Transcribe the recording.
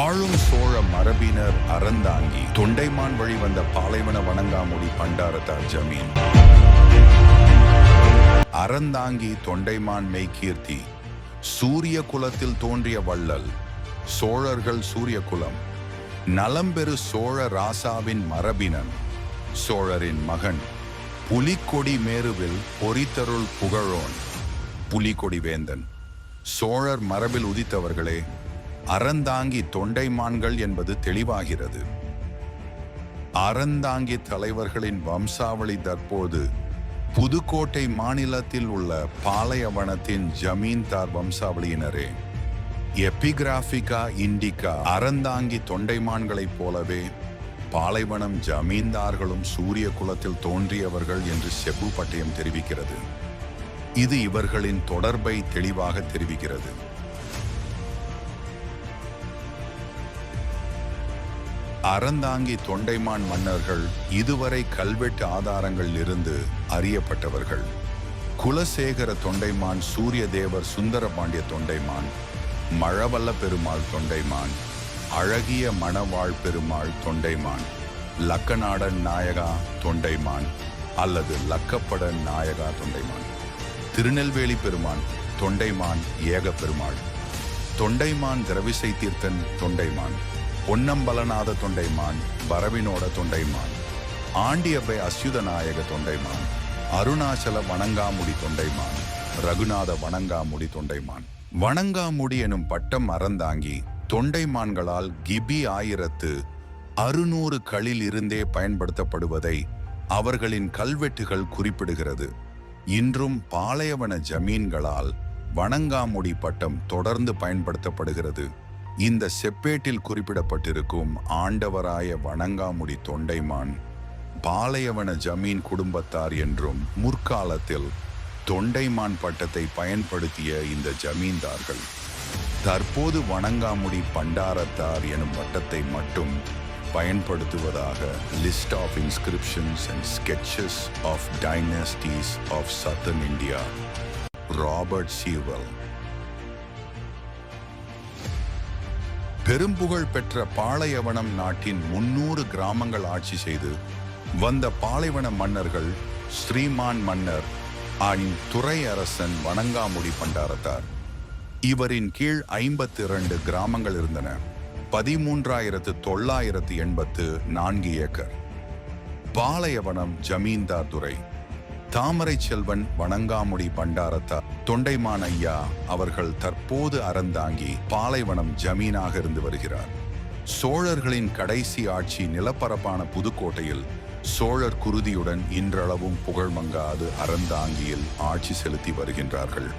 ஆளும் சோழ மரபினர் அறந்தாங்கி தொண்டைமான் வழி வந்த பாலைவன வணங்காமுடி பண்டாரத்தார் ஜமீன். அறந்தாங்கி தொண்டைமான் மெய்கீர்த்தி சூரிய குலத்தில் தோன்றிய வள்ளல் சோழர்கள் சூரிய குலம் நலம்பெரு சோழ ராசாவின் மரபினன் சோழரின் மகன் புலிக்கொடி மேருவில் பொறித்தருள் புகழோன் புலிக்கொடி வேந்தன். சோழர் மரபில் உதித்தவர்களே அறந்தாங்கி தொண்டைமான்கள் என்பது தெளிவாகிறது. அறந்தாங்கி தலைவர்களின் வம்சாவளி தற்போது புதுக்கோட்டை மாநிலத்தில் உள்ள பாலையவனத்தின் ஜமீன்தார் வம்சாவளியினரே. எபிகிராபிகா இண்டிகா அறந்தாங்கி தொண்டைமான்களைப் போலவே பாலைவனம் ஜமீன்தார்களும் சூரிய குலத்தில் தோன்றியவர்கள் என்று செப்பு பட்டயம் தெரிவிக்கிறது. இது இவர்களின் தொடர்பை தெளிவாக தெரிவிக்கிறது. அறந்தாங்கி தொண்டைமான் மன்னர்கள் இதுவரை கல்வெட்டு ஆதாரங்களில் இருந்து அறியப்பட்டவர்கள். குலசேகர தொண்டைமான் சூரிய தேவர் சுந்தரபாண்டிய தொண்டைமான் மழவல்ல பெருமாள் தொண்டைமான் அழகிய மணவாழ் பெருமாள் தொண்டைமான் லக்கநாடன் நாயகா தொண்டைமான் அல்லது லக்கப்பட நாயகா தொண்டைமான் திருநெல்வேலி பெருமான் தொண்டைமான் ஏக பெருமாள் தொண்டைமான் திரவிசை தீர்த்தன் தொண்டைமான் பொன்னம்பலநாத தொண்டைமான் வரவினோட தொண்டைமான் ஆண்டியப்பை அஸ்யுதநாயக தொண்டைமான் அருணாச்சல வணங்காமுடி தொண்டைமான் ரகுநாத வணங்காமுடி தொண்டைமான். வணங்காமுடி எனும் பட்டம் அறந்தாங்கி தொண்டைமான்களால் கிபி ஆயிரத்து அறுநூறு களில் இருந்தே பயன்படுத்தப்படுவதை அவர்களின் கல்வெட்டுகள் குறிப்பிடுகிறது. இன்றும் பாளையவன ஜமீன்களால் வணங்காமுடி பட்டம் தொடர்ந்து பயன்படுத்தப்படுகிறது. இந்த செப்பேட்டில் குறிப்பிடப்பட்டிருக்கும் ஆண்டவராய வணங்காமுடி தொண்டைமான் பாலையவன ஜமீன் குடும்பத்தார் என்றும் முற்காலத்தில் தொண்டைமான் பட்டத்தை பயன்படுத்திய இந்த ஜமீன்தார்கள். தற்போது வணங்காமுடி பண்டாரத்தார் எனும் பட்டத்தை மட்டும் பயன்படுத்துவதாக list of inscriptions and sketches of dynasties of southern India Robert Sewell. பெரும்புகழ் பெற்ற பாளையவனம் நாட்டின் முன்னூறு கிராமங்கள் ஆட்சி செய்து வந்த பாலைவன மன்னர்கள் ஸ்ரீமான் மன்னர் ஆயின் துறை அரசன் வணங்காமுடி பண்டாரத்தார். இவரின் கீழ் ஐம்பத்தி இரண்டு கிராமங்கள் இருந்தன. பதிமூன்றாயிரத்து தொள்ளாயிரத்து எண்பத்து நான்கு ஏக்கர். பாளையவனம் ஜமீன்தார் துறை. தாமரை செல்வன் வணங்காமுடி பண்டாரத்தார் தொண்டைமான் ஐயா அவர்கள் தற்போது அறந்தாங்கி பாலைவனம் ஜமீனாக இருந்து வருகிறார். சோழர்களின் கடைசி ஆட்சி நிலப்பரப்பான புதுக்கோட்டையில் சோழர் குருதியுடன் இன்றளவும் புகழ்மங்காது அறந்தாங்கியில் ஆட்சி செலுத்தி வருகின்றார்கள்.